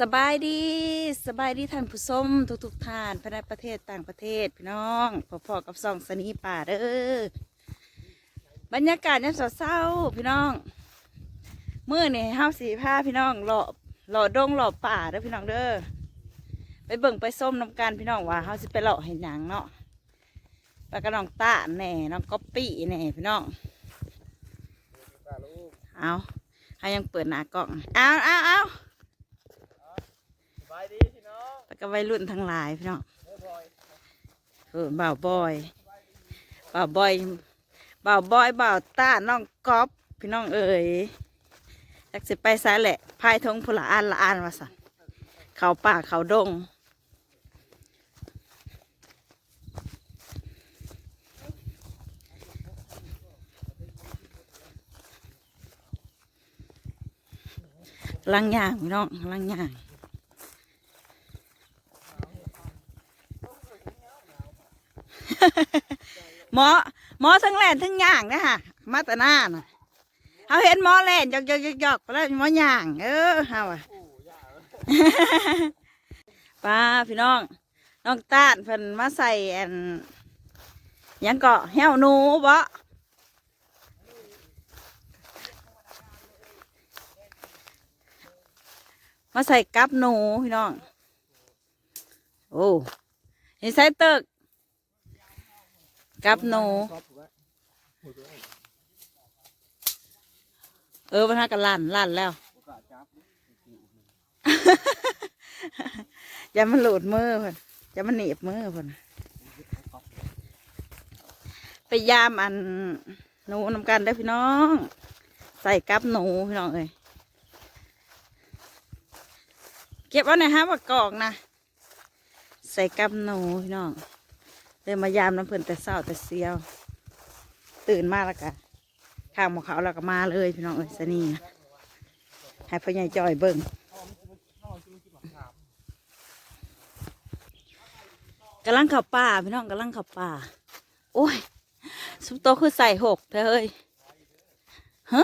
สบายดีสบายดีท่านผู้ชมทุกทุกๆท่านภายในประเทศต่างประเทศพี่น้องพอๆกับซองสนีป่าเด้อบรรยากาศยามเศร้าๆพี่น้องเมื่อนี่ห้าสีผ้าพี่น้องหล่อหล่อดงหล่อป่าเด้อพี่น้องเด้อไปเบิ่งไปส้มน้ำกันพี่น้องว่าเฮาสิไปหล่อเห็นหยังเนาะปลากระน้องตาแน่น้องก๊อปปี้แน่พี่น้องเอาให้ยังเปิดหน้ากล้องเอาเอาเอาายดีพี่น้องแล้วก็วัยรุ่นทั้งหลายพี่น้องเฮ้ยพลอยเออบ่าวบอยบ่าวบอยบ่าวบอยบ่าวต้าน้องก๊อฟพี่น้องเอ๋ยจักสิไปซะแหละพายทงพละอันละอันว่าสันเขาป่าเขาดงลังย่างพี่น้องลังย่าง หมอหมอทั้งแหลนทั้งย่างนะฮะมาแต่หน้าน่ะเขาเห็นหมอแหลนหยอกหยอกหยอกหยอกแล้วหมย่างเออเฮาอะป้าพี่น้องน้องตาดเพิ่นมาใส่อันยังเกาะแห้วหนูบ่มาใส่กับหนูพี่น้อง โอ้เห็นใส่เติก กับหนู เออวันนั้นก็ลั่นลั่นแล้วอกาสจับอย่ามันหลุดมือเพิ่นอย่ามันหนีบมือเพิ่นไปยามอันหนูนำกันได้พี่น้อง ใส่กับหนูพี่น้องเอ้ยเก็บเอาหน่อยฮะว่ากอกนะ ใส่กับหนูพี่น้อง เดินมายามน้ำเพิ่นแต่เศร้าแต่เสียว ตื่นมาแล้วก็ข้างหมอเขาแล้วก็มาเลยพี่น้องเอ้ยสนี่นะให้พ่อใหญ่จอยเบิ่งกำลังขับป่าพี่น้องกำลังขับป่า โอ้ยสุปโตคือใส่หกเธอเฮ้ยฮะ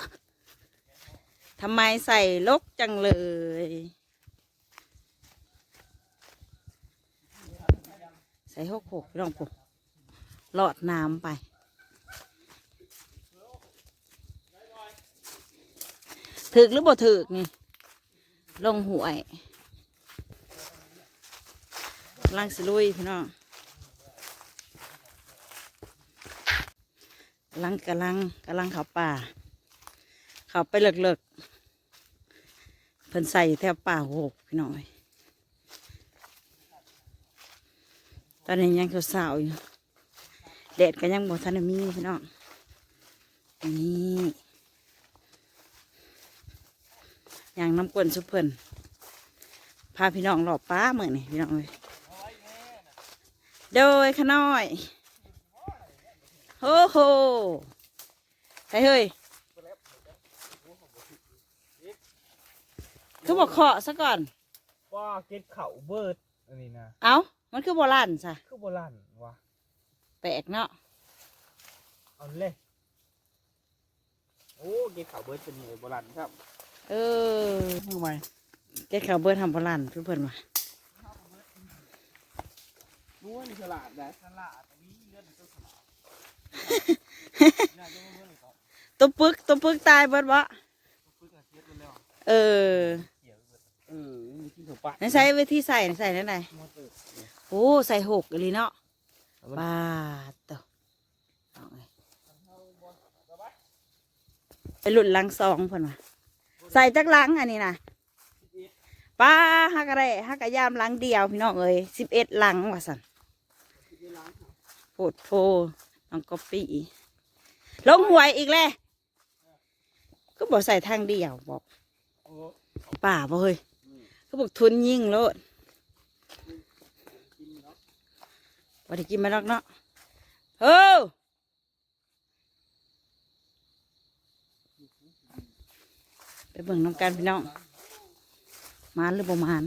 ทำไมใส่ลกจังเลย ใส่หกหกพี่น้องผมหลอดน้ำไป ถึกหรือบ่ถึกนี่ ลงหวยกำลังสิลุยพี่น้องกำลังกำลังกำลังเขาป่า เขาไปเลิกๆเพิ่นใส่แถวป่าหกพี่น้องเอ้ย ตอนนี้ยังสาวๆอยู่แดดก็ยังบ่ทันได้มีพี่น้องนี่อย่างน้ำกวนสุเพิ่นพาพี่น้องหลอบป้าเหมือนนี่พี่น้องเลยโดยขน้อยโอ้โหเฮ้ยเฮ้ยคือบอกเคาะซะก่อนว่าเก็ตเข่าเบิดอันนี้นะ เอ้า มันคือโบราณซะคือโบราณวะแปลกเนาะเอาเลยโอ้เก็ตเข่าเบิดเป็นหน่วยโบราณครับ เออทำไมแกข่าวเบิร์ดทำโบราณเพื่อนๆมารู้ว่านี่ฉลาดนะฉลาดอันนี้เลื่อนตัวฉลาดน่าจะมาเมื่อไหร่ก่อนตัวปึกตัวปึกตายเบิร์ดวะฝึกอาเซียนกันแล้วเออเกี่ยวเบิดเออมีที่ถูกปะไหนใส่วิธีใส่ใส่นั่นไหนมาเติบ โอ้ใส่หกอีหลีเนาะบาทเต่อเอาไงไปหลุดลังซองเพิ่นว่าใส่จักลังอันนี้นะป้าฮักอะไรฮักกะยามลังเดียวพี่น้องเอ้ยสิบเอ็ดลังว่าสันโพดโพน้องก๊อปปี้ลงหวยอีกแล้วก็บอกใส่ทางเดียวบอกโอ้ป่าบ่เฮ้ยก็บอกทุนยิ่งโลด บ่ได้กินมาดอกเนาะเฮ้อไปเบิ่งน้ำกันพี่น้องมานหรือบ่มาน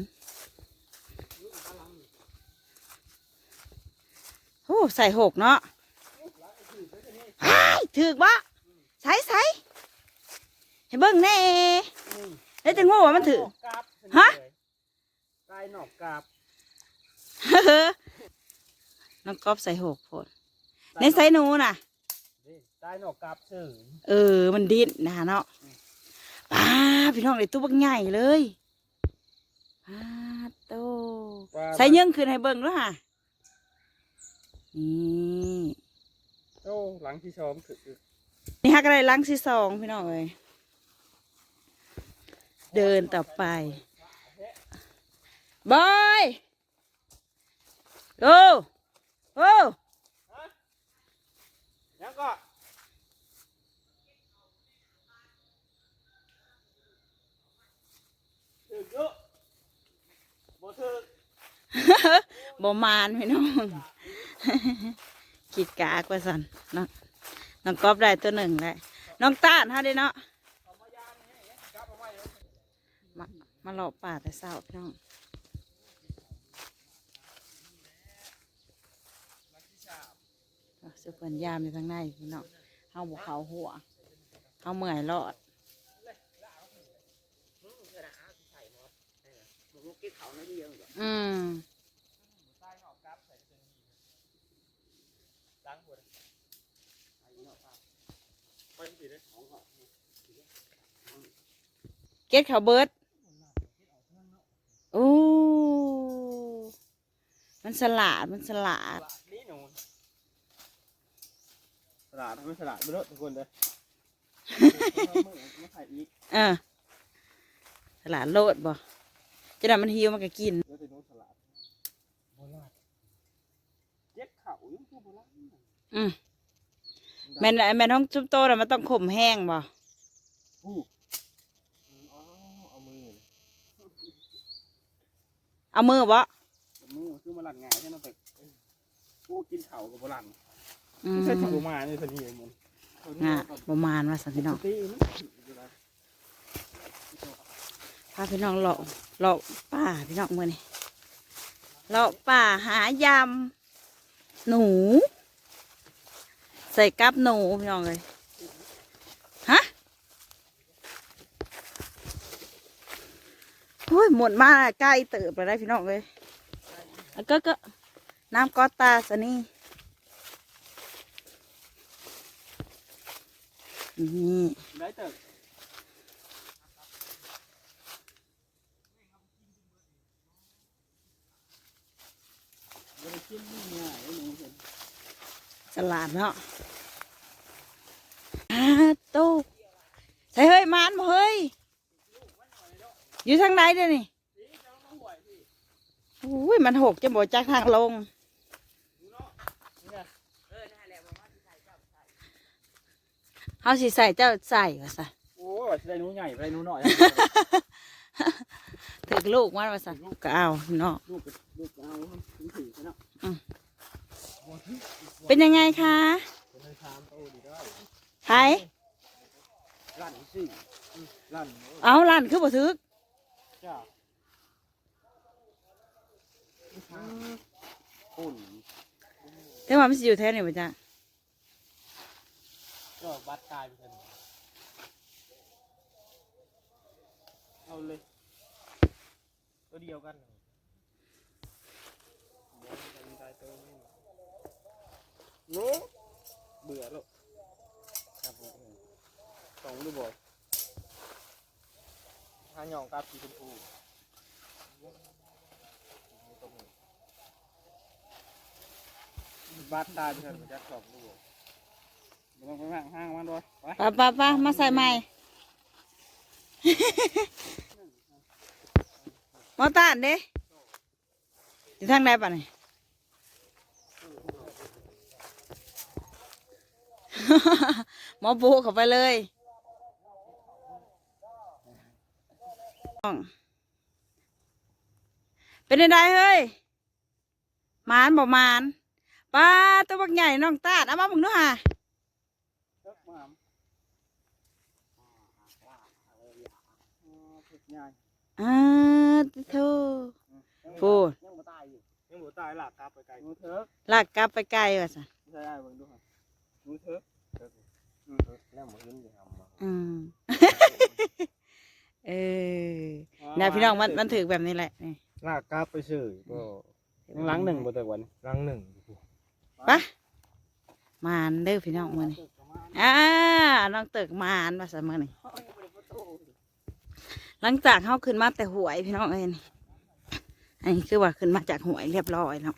โอ้ใส่หกเนาะไอ้ายถือกบ่ใส่ใส่ให้เบิ่งแน่แล้วจะโง่ว่ามันถือกราฟฮะใต้หนอกกาบ น้องก๊อฟใส่หกโพดในใส่หนูน่ะนี่ใต้หนอกกาบเฉยเออ มันดิ้นนะเนาะป้าพี่น้องเลยตู้บักใหญ่เลยป้าโตใส่เยื่องคืนให้เบิ่งด้วยค่ะนี่โอ้หลังที่สองถือนี่ฮักอะไรล้างที่สองพี่น้องเลยเดินต่อไปบอย โอ้โอ้ยังก็ถือเยอะบ่ถือบมานพี่น้องคิดกากว่าสันน้องน้องก๊อฟได้ตัวหนึ่งแหละน้องต้านฮะเด้เนาะเอามายางนี่ให้กลับเอาไว้เลยมามาหลอกป่าแต่เศร้าพี่น้อง หลังที่สาม เอาเสื้อเปื่อนยามอยู่ทางในพี่น้องเฮาบกเขาหัวเฮาเมื่อยรอดผมกินเขาในที่ยังอยู่อืมใต้หนอกกาเหัวเลยใต้หนอกกาบไปสิเลยของเขาเก็ตเขาเบิร์ดโอ้ มันสลาด มันสลาด นี่หนูสลัดทำให้สลัดไปแล้วทุกคนเลยมาใส่อีกเออสลาดโลดบ่จะได้มันหิวมันก็กินแล้วจะโน้สลัดโบราณเจ็ดเข่ายังคือโบราณอืมแม่นแม่นท้องจุ๊บโตน่ะมันต้องข่มแห้งบ่อู้อ๋อเอามือเอามือบ่เอามือคือมาหลังง่ายใช่ไหมแต่กูกินเข่ากับโบราณ อืมไม่ใช่เข่ามาเนี่ยพอดีมันง่ะประมาณว่าสันพี่น้องตีมันพาพี่น้องเลาะเลาะป่าพี่น้องมือนี่เลาะป่าหายำหนู ใส่กับหนูพี่น้องเลยฮะโอ้ยหมดมาใกล้เติบไปได้พี่น้องเลยก็ก็น้ำก๊อตตาสนี่ นี่ได้ติบบริกินง่านเห็นสลาดเนาะอาโตใส่เฮ้ยมานบ่เฮ้ย อยู่ทางไหนเดี๋ยวนี้อุ้ย มันหกจะบ่จากทางลง เฮาสิใส่เจ้าใส่ว่าซะโอ้ยได้หนูใหญ่ได้หนูน้อย ถึกลูกมันว่าซะก็เอาเนาะลูกลูกเอาถึงถึงเนาะเป็นยังไงคะเป็นชามโตดีได้ไผลั่นสิลั่นเอาลั่นคือบ่ถึกจ้าปุ่นแต่ว่ามันสิอยู่แถวนี้บ่จ้ะ บัดตายไปกันเอาเลย ตัวเดียวกันโน้เบื่อแล้วครับผมสองดูบ่ทาหยองกับสีชมพูบัดตายไปกันจะสองดูบ่ เดี๋ยวลงไปห่างห้างมันด้วยไปป้าป้าป้ามาใส่ใหม่มอตานเด้อยู่ทางใดป่ะนี่ หมอปูเข้าไปเลยเป็นไงเฮ้ยมานบ่หมานป้าตัวบักใหญ่น้องตาดเอามามึงดูห่ะ เลิกมาฝึกง่าย อ่าติโทพูดยังบ่ตายอยู่ยังบ่ตายหลักกลับไปไกลนูเถอะลากกลับไปไกลว่ะสะใช่ได้เบิ่งดูครับนูเถอะนูเถอะแล้วบ่เห็นจะทำมาอืมเออนะพี่น้องมันมันถือแบบนี้แหละนี่ลากกราฟไปซื้อก็ยังหลังหนึ่งบ่แต่วันหลังหนึ่งไปะมานเด้อพี่น้องมื้อนี้อ่าน้องเติกมานว่าซะมื้อนี้ หลังจากเฮาขึ้นมาแต่หวยพี่น้องเอ้ยนี่อันนี้คือว่าขึ้นมาจากหวยเรียบร้อยแล้ว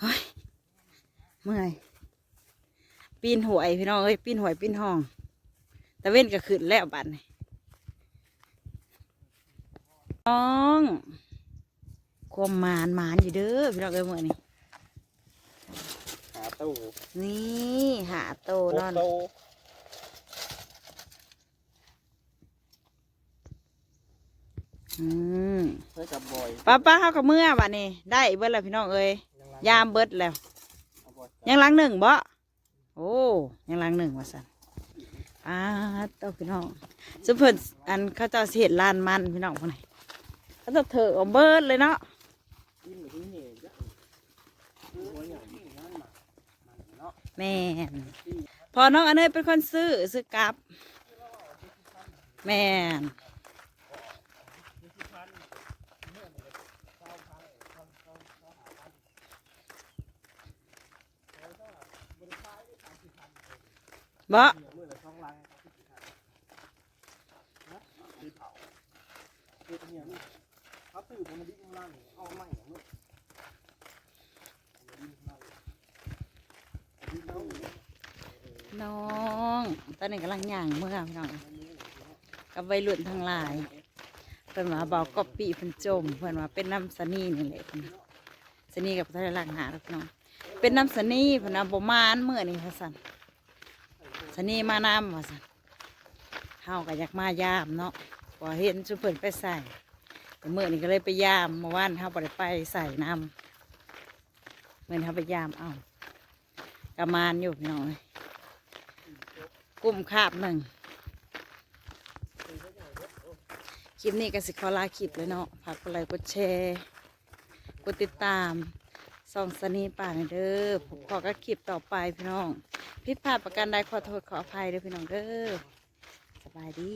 เฮ้ยเมื่อยปีนหวยพี่น้องเอ้ยปีนหวยปีนห้องแต่เว้นก็ขึ้นแล้วบัดนี้น้องความมานมานอยู่เด้อพี่น้องเอ้ยมื้อนี้หาตู้นี่หาโตนอนตู้ อืมเพื่อจับบอยป้าป้าเขากับเมื่อวันนี้ได้เบิดแล้วพี่น้องเอ้ยยามเบิดแล้วยังหลังหนึ่งบ่โอ้ยังหลังหนึ่งว่าสันอ่าโตพี่น้องสุเพิ่นอันเขาเจ้าสิเห็ดลานมันพี่น้องคนไหนเขาจะเถอะเอาเบิดเลยเนาะแม่นพอน้องอันเนยเป็นคนซื้อซื้อกลับ แม่นบ่มือละสองลังที่เผาคือเนี่ยนี่เขาตื่นมันดิ้นข้างล่างเอาใหม่อ ย่าน้องตอนนี้กำลังย่างเมื่อพี่น้องกับวัยรุ่นทั้งหลายเพิ่อนมาบอกกอบปีเพิ่นจมเพิ่อนว่าเป็นน้ำสนีนี่แหละพิ่นสนีกับทะเลลังหาแล้วพี่น้องเป็นน้ำสนีเพิ่นว่าบ่มานเมื่อนี่ว่าซั่น สนีมานำว่าซั่นเฮาก็อยากมายามเนาะพอเห็นสุเพิ่นไปใส่แต่เมื่อนี้ก็เลยไปยามเมื่อวานเฮาบ่ได้ไปใส่น้ำเมื่อนเฮาไปยามเอากระมานอยู่พี่น้องเอ้ยกลุ่มคาบหนึ่งคลิปนี้ก็สิขอลาคลิปเลยเนาะฝากกดไลค์กดแชร์กดติดตามส่องสนีป่าเด้อผมขอก็คลิปต่อไปพี่น้อง ผิดพลาดประการใดขอโทษขออภัยเด้อพี่น้องเด้อสบายดี